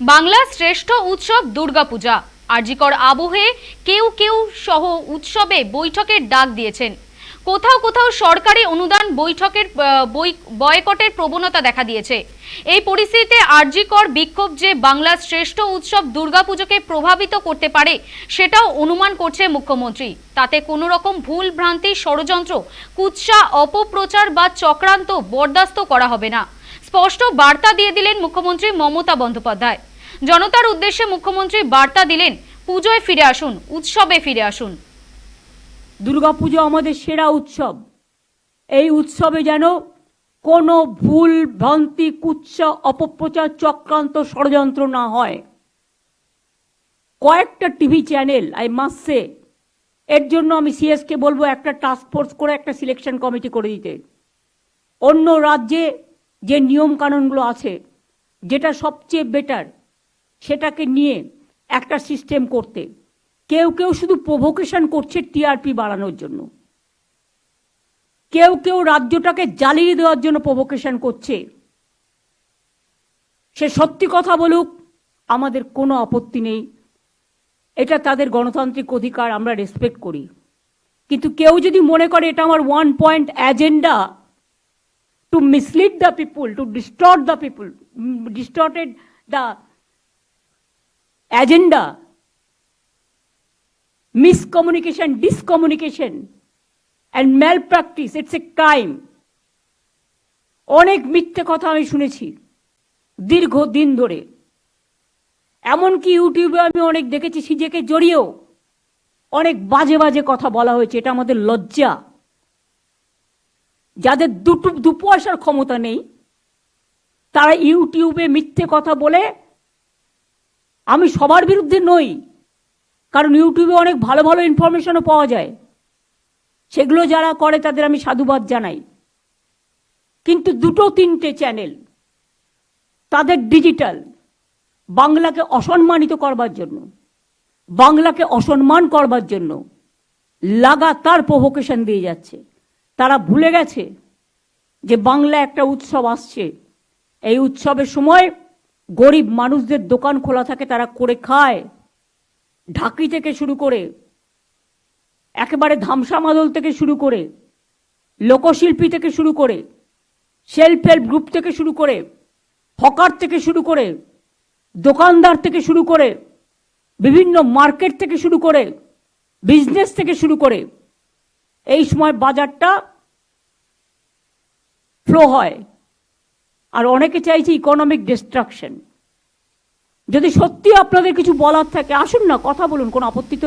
বাংলার শ্রেষ্ঠ উৎসব দুর্গাপূজা। আরজিকর আবহে কেউ কেউ সহ উৎসবে বৈঠকের ডাক দিয়েছেন। কোথাও কোথাও সরকারি অনুদান বৈঠকের বয়কটের প্রবণতা দেখা দিয়েছে। এই পরিস্থিতিতে আরজিকর বিক্ষোভ যে বাংলার শ্রেষ্ঠ উৎসব দুর্গাপুজোকে প্রভাবিত করতে পারে, সেটাও অনুমান করছে মুখ্যমন্ত্রী। তাতে কোনো রকম ভুল ভ্রান্তি ষড়যন্ত্র, কুৎসা, অপপ্রচার বা চক্রান্ত বরদাস্ত করা হবে না। স্পষ্ট বার্তা দিয়ে দিলেন মুখ্যমন্ত্রী মমতা বন্দ্যোপাধ্যায়। জনতার উদ্দেশ্যে মুখ্যমন্ত্রী বার্তা দিলেন, পুজোয় ফিরে আসুন, উৎসবে ফিরে আসুন। দুর্গাপুজো আমাদের সেরা উৎসব। এই উৎসবে যেন কোনো ভুল, ভ্রান্তি, কুৎসা, অপপ্রচার, চক্রান্ত, ষড়যন্ত্র না হয়। কয়েকটা টিভি চ্যানেল, আই মাসে এর জন্য আমি সিএসকে বলব একটা টাস্ক ফোর্স করে একটা সিলেকশন কমিটি করে দিতে। অন্য রাজ্যে যে নিয়ম কানুনগুলো আছে, যেটা সবচেয়ে বেটার সেটাকে নিয়ে একটা সিস্টেম করতে। কেউ কেউ শুধু প্রভোকেশন করছে টিআরপি বাড়ানোর জন্য। কেউ কেউ রাজ্যটাকে জ্বালিয়ে দেওয়ার জন্য প্রভোকেশন করছে। সে সত্যি কথা বলুক, আমাদের কোনো আপত্তি নেই। এটা তাদের গণতান্ত্রিক অধিকার, আমরা রেসপেক্ট করি। কিন্তু কেউ যদি মনে করে এটা আমার one point agenda to mislead the people to distort the people distorted the agenda miscommunication, discommunication, and malpractice. It's a crime. অনেক মিথ্যে কথা আমি শুনেছি দীর্ঘ দিন ধরে এমনকি ইউটিউবে আমি অনেক দেখেছি সিজেকে জড়িয়েও অনেক বাজে বাজে কথা বলা হয়েছে এটা আমাদের লজ্জা যাদের দুটো দু পয়সার ক্ষমতা নেই, তারা ইউটিউবে মিথ্যে কথা বলে, আমি সবার বিরুদ্ধে নই, কারণ ইউটিউবে অনেক ভালো ভালো ইনফরমেশনও পাওয়া যায়। সেগুলো যারা করে তাদের আমি সাধুবাদ জানাই। কিন্তু দুটো তিনটে চ্যানেল তাদের ডিজিটাল বাংলাকে অসম্মানিত করবার জন্য, বাংলাকে অসম্মান করবার জন্য, লাগাতার প্রভোকেশন দিয়ে যাচ্ছে। তারা ভুলে গেছে যে বাংলা একটা উৎসব আসছে। এই উৎসবের সময় গরিব মানুষদের দোকান খোলা থাকে, তারা করে খায়। ঢাকি থেকে শুরু করে, একেবারে ধামসা মাদল থেকে শুরু করে, লোকশিল্পী থেকে শুরু করে, সেলফ হেল্প গ্রুপ থেকে শুরু করে, হকার থেকে শুরু করে, দোকানদার থেকে শুরু করে, বিভিন্ন মার্কেট থেকে শুরু করে, বিজনেস থেকে শুরু করে এই সময় বাজারটা ফ্লো হয় আর অনেকে চাইছে ইকোনমিক ডিস্ট্রাকশন যদি সত্যি আপনাদের কিছু বলার থাকে, আসুন না, কথা বলুন, কোনো আপত্তি তো।